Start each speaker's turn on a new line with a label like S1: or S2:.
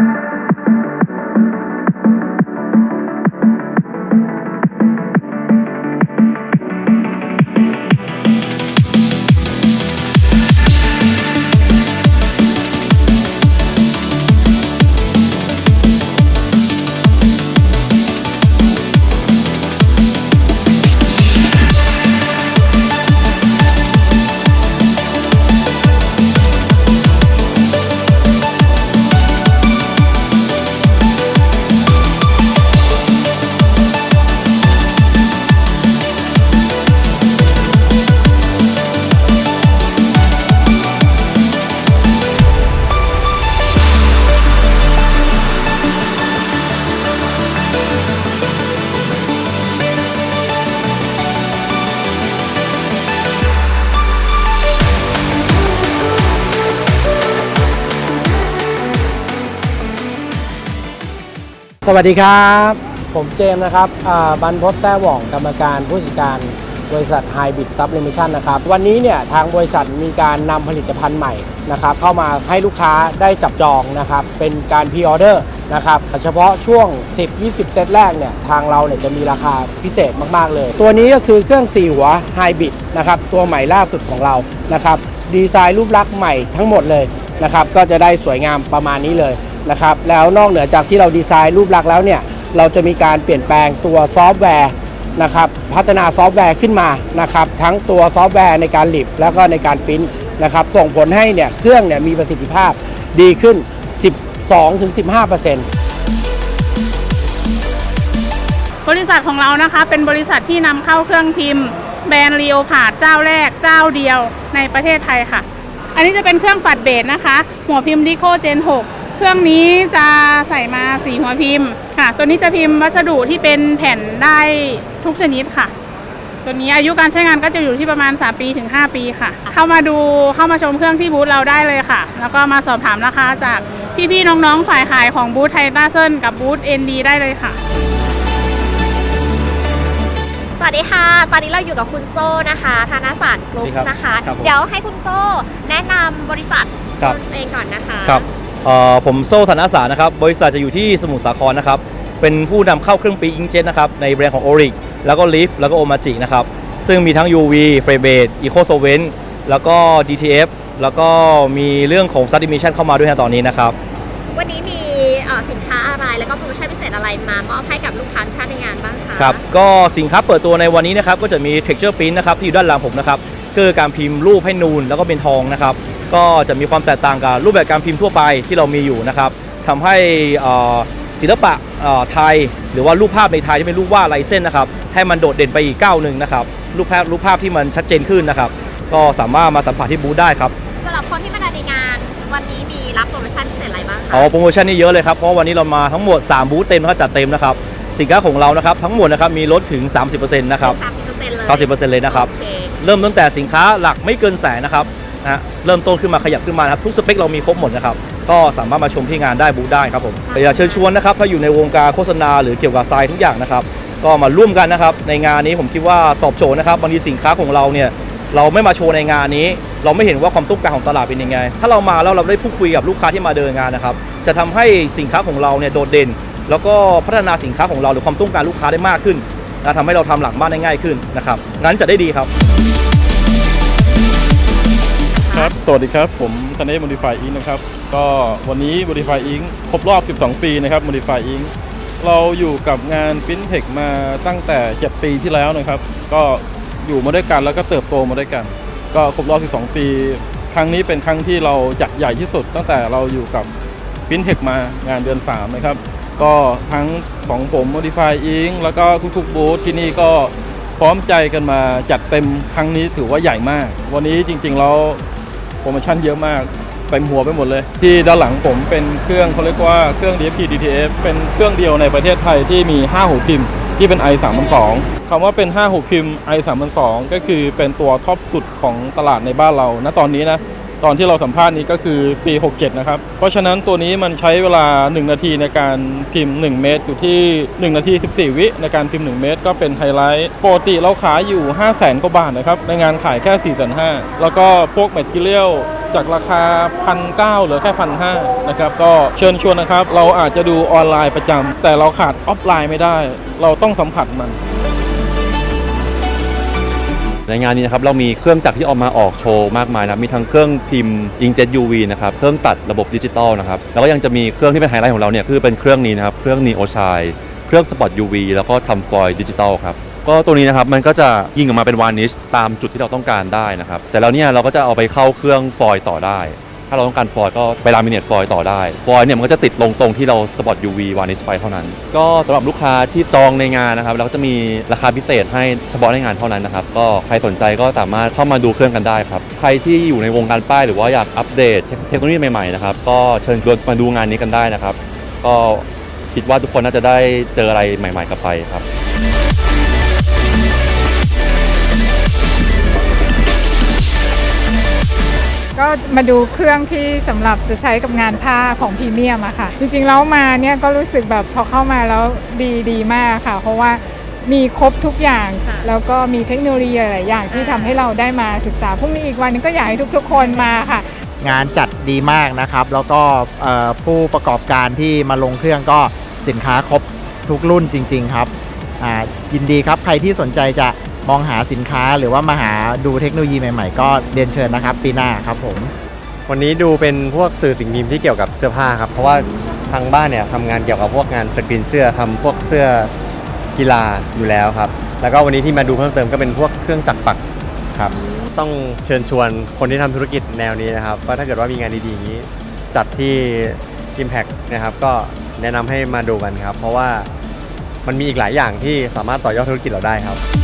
S1: Thank you. สวัสดีครับ ผมเจมส์นะครับบรรพตแท้หว่องกรรมการผู้จัดการบริษัท High Bit Sub Limitation นะครับ วันนี้เนี่ยทางบริษัทมีการนำผลิตภัณฑ์ใหม่นะครับ เข้ามาให้ลูกค้าได้จับจองนะครับ เป็นการพ r ออเดอร์นะครับเฉพาะช่วง 10-20 เซตแรกเนี่ยทางเราเนี่ยจะมีราคาพิเศษมาก ๆ เลย ตัวนี้ก็คือเครื่อง 4 หัว High Bit นะครับ ตัวใหม่ล่าสุดของเรานะครับ ดีไซน์รูปลักษณ์ใหม่ทั้งหมดเลยนะครับ ก็จะได้สวยงามประมาณนี้เลย นะครับแล้วนอกเหนือจากที่เราดีไซน์รูปลักษณ์แล้วเนี่ยเราจะมีการเปลี่ยนแปลงตัวซอฟต์แวร์นะครับพัฒนาซอฟต์แวร์ขึ้นมานะครับทั้งตัวซอฟต์แวร์ในการลิบแล้วก็ในการปริ้นนะครับส่งผลให้เนี่ยเครื่องเนี่ยมีประสิทธิภาพดีขึ้น 12-15%
S2: บริษัทของเรานะคะเป็นบริษัทที่นำเข้าเครื่องพิมพ์ แบรนด์รีโอพาดเจ้าแรกเจ้าเดียวในประเทศไทยค่ะ อันนี้จะเป็นเครื่องฝัดเบสนะคะ หัวพิมพ์ดิโคเจน 6 เครื่องนี้จะใส่มา4หัวพิมพ์ค่ะ ตัวนี้จะพิมพ์วัสดุที่เป็นแผ่นได้ทุกชนิดค่ะ ตัวนี้อายุการใช้งานก็จะอยู่ที่ประมาณ 3 ปีถึง 5 ปีค่ะ เข้ามาดูเข้ามาชมเครื่องที่บูธเราได้เลยค่ะ แล้วก็มาสอบถามราคาจากพี่ๆน้องๆฝ่ายขายของบูธไทต้าเซนกับบูธ ND ได้เลยค่ะ
S3: สวัสดีค่ะ ตอนนี้เราอยู่กับคุณโซ่นะคะ ธนสารกรุ๊ป
S4: สวัสดีครับ
S3: นะคะ
S4: ครับผม
S3: เดี๋ยวให้คุณโซ่แนะนำบริษัท
S4: ครับ
S3: ตัวเองก่อนนะคะ
S4: ครับเอ่อ ผมโซ่ธนาสารนะครับ บริษัทจะอยู่ที่สมุทรสาครนะครับ เป็นผู้นำเข้าเครื่องปริ้นอิงเจ็ตนะครับ ในแบรนด์ของ o r i c แล้วก็ Leaf แล้วก็ o m a g i นะครับ ซึ่งมีทั้ง UV f r a m e Eco Solvent แล้วก็ DTF แล้วก็มีเรื่องของ Sublimation เข้ามาด้วยนะตอนนี้นะครับ
S3: วันนี้มีเอ่อสินค้าอะไรแล้วก็โปรโมชั่นพิเศษอะไรมามอบให้กับลูกค้าทุกท่านในงานบ้างคะ
S4: ครับ ก็สินค้าเปิดตัวในวันนี้นะครับ ก็จะมี texture print นะครับที่อยู่ด้านหลังผมนะครับคือการพิมพ์รูปให้นูนแล้วก็เป็นทองนะครับ ก็จะมีความแตกต่างกับรูปแบบการพิมพ์ทั่วไปที่เรามีอยู่นะครับทำให้เอ่อศิลปะเอ่อไทย หรือว่ารูปภาพในไทยที่เป็นรูปวาดลายเส้นนะครับ ให้มันโดดเด่นไปอีกก้าวหนึ่งนะครับ รูปภาพรูปภาพที่มันชัดเจนขึ้นนะครับ ก็สามารถมาสัมผัสที่บูธได้ครับ
S3: สำหรับคนที่มาในงานวันนี้มีรับโปรโมชั่นพิเศษอะไรบ้างคะ
S4: เอาโปรโมชั่นนี่เยอะเลยครับเพราะวันนี้เรามาทั้งหมด 3 บูธเต็มนะครับจัดเต็มนะครับสินค้าของเรานะครับทั้งหมดนะครับมีลดถึง 30%นะครับ
S3: สามสิบเปอร์เซ็นต์เลย
S4: 30%เลยนะครับ
S3: โอเค
S4: เริ่มตั้งแต่สินค้าหลักไม่เกินแสนนะครับ นะฮะเริ่มต้นขึ้นมาขยับขึ้นมานะครับทุกสเปคเรามีครบหมดนะครับก็สามารถมาชมที่งานได้บูธได้ครับผมอยากเชิญชวนนะครับถ้าอยู่ในวงการโฆษณาหรือเกี่ยวกับทรายทุกอย่างนะครับก็มาร่วมกันนะครับในงานนี้ผมคิดว่าตอบโจทย์นะครับบางทีสินค้าของเราเนี่ยเราไม่มาโชว์ในงานนี้ เราไม่เห็นว่าความต้องการของตลาดเป็นยังไง ถ้าเรามาแล้วเราได้พูดคุยกับลูกค้าที่มาเดินงานนะครับจะทำให้สินค้าของเราเนี่ยโดดเด่น แล้วก็พัฒนาสินค้าของเราหรือความต้องการลูกค้าได้มากขึ้นนะทำให้เราทำหลังบ้านได้ง่ายขึ้นนะครับงั้นจะได้ดีครับ
S5: ครับ สวัสดีครับ ผมธเนศ Modify Inc. นะครับ ก็วันนี้ Modify Inc. ครบรอบ 12 ปีนะครับ Modify Inc. เราอยู่กับงาน FinTech มาตั้งแต่ 7 ปีที่แล้วนะครับ ก็อยู่มาด้วยกันแล้วก็เติบโตมาด้วยกัน ก็ครบรอบ 12 ปี ครั้งนี้เป็นครั้งที่เราจัดใหญ่ที่สุด ตั้งแต่เราอยู่กับ FinTech มางานเดือน 3 นะครับ ก็ทั้งของผม Modify Inc. แล้วก็ทุกๆบูธที่นี่ก็พร้อมใจกันมาจัดเต็มครั้งนี้ถือว่าใหญ่มาก วันนี้จริงๆแล้ว โปรโมชั่นเยอะมากเต็มหัวไปหมดเลย ที่ด้านหลังผมเป็นเครื่องเขาเรียกว่าเครื่อง DFP DTF เป็นเครื่องเดียวในประเทศไทยที่มี 5 หูพิมพ์ ที่เป็น i 3 2 0คำว่าเป็น 5 หูพิมพ์ i 3 2 0ก็คือเป็นตัวท็อปสุดของตลาดในบ้านเราณตอนนี้นะ ตอนที่เราสัมภาษณ์นี้ก็คือปี 67 นะครับ เพราะฉะนั้นตัวนี้มันใช้เวลา 1 นาทีในการพิมพ์ 1 เมตร อยู่ที่ 1 นาที 14 วิในการพิมพ์ 1 เมตร ก็เป็นไฮไลท์ปกติเราขายอยู่ 5 0 0 0 0 0กว่าบาทนะครับ ในงานขายแค่ 4 5 0 0 0แล้วก็พวกแมทเทียลจากราคาพันเเหลือแค่พันหนะครับก็เชิญชวนนะครับ เราอาจจะดูออนไลน์ประจำแต่เราขาดออฟไลน์ไม่ได้ เราต้องสัมผัสมัน
S6: ในงานนี้นะครับเรามีเครื่องจักรที่ออกมาออกโชว์มากมายนะมีทั้งเครื่องพิมพ์ inkjet UV นะครับเครื่องตัดระบบดิจิตอลนะครับแล้วก็ยังจะมีเครื่องที่เป็นไฮไลท์ของเราเนี่ยคือเป็นเครื่องนี้นะครับเครื่อง Neo s h i เครื่อง Spot UV แล้วก็ทำฟอยล์ดิจิตอลครับก็ตัวนี้นะครับมันก็จะยิงออกมาเป็นวานิชตามจุดที่เราต้องการได้นะครับเสร็จแล้วเนี่ยเราก็จะเอาไปเข้าเครื่องฟอยล์ต่อได้ ถ้าเราต้องการฟอยล์ก็ไปลามิเนตฟอยล์ต่อได้ ฟอยล์เนี่ยมันก็จะติดลงตรงที่เราสปอต UV วานิชไปเท่านั้น ก็สำหรับลูกค้าที่จองในงานนะครับเราก็จะมีราคาพิเศษให้เฉพาะในงานเท่านั้นนะครับก็ใครสนใจก็สามารถเข้ามาดูเครื่องกันได้ครับใครที่อยู่ในวงการป้ายหรือว่าอยากอัปเดตเทคโนโลยีใหม่ๆนะครับก็เชิญชวนมาดูงานนี้กันได้นะครับ ก็คิดว่าทุกคนน่าจะได้เจออะไรใหม่ ๆกลับไปครับ
S7: ก็มาดูเครื่องที่สำหรับจะใช้กับงานผ้าของพรีเมียมอะค่ะ จริงๆแล้วมาเนี่ยก็รู้สึกแบบพอเข้ามาแล้วดีดีมากค่ะ เพราะว่ามีครบทุกอย่าง
S2: ค่ะ
S7: แล้วก็มีเทคโนโลยีหลายๆอย่างที่ทำให้เราได้มาศึกษาพรุ่งนี้อีกวันหนึงก็อยากให้ทุกๆคนมาค่ะ
S8: งานจัดดีมากนะครับ แล้วก็เอ่อผู้ประกอบการที่มาลงเครื่องก็สินค้าครบทุกรุ่นจริง ๆ ครับอ่ายินดีครับใครที่สนใจจะ มองหาสินค้าหรือว่ามาหาดูเทคโนโลยีใหม่ๆ ก็เรียนเชิญนะครับ ปีหน้าครับผม
S9: วันนี้ดูเป็นพวกสื่อสิ่งพิมพ์ที่เกี่ยวกับเสื้อผ้าครับ เพราะว่าทางบ้านเนี่ยทำงานเกี่ยวกับพวกงานสกรีนเสื้อทำพวกเสื้อกีฬาอยู่แล้วครับ แล้วก็วันนี้ที่มาดูเพิ่มเติมก็เป็นพวกเครื่องจักรปักครับ ต้องเชิญชวนคนที่ทำธุรกิจแนวนี้นะครับว่าถ้าเกิดว่ามีงานดีๆอย่างนี้ จัดที่ Impact นะครับ ก็แนะนำให้มาดูกันครับ เพราะว่ามันมีอีกหลายอย่างที่สามารถต่อยอดธุรกิจเราได้ครับ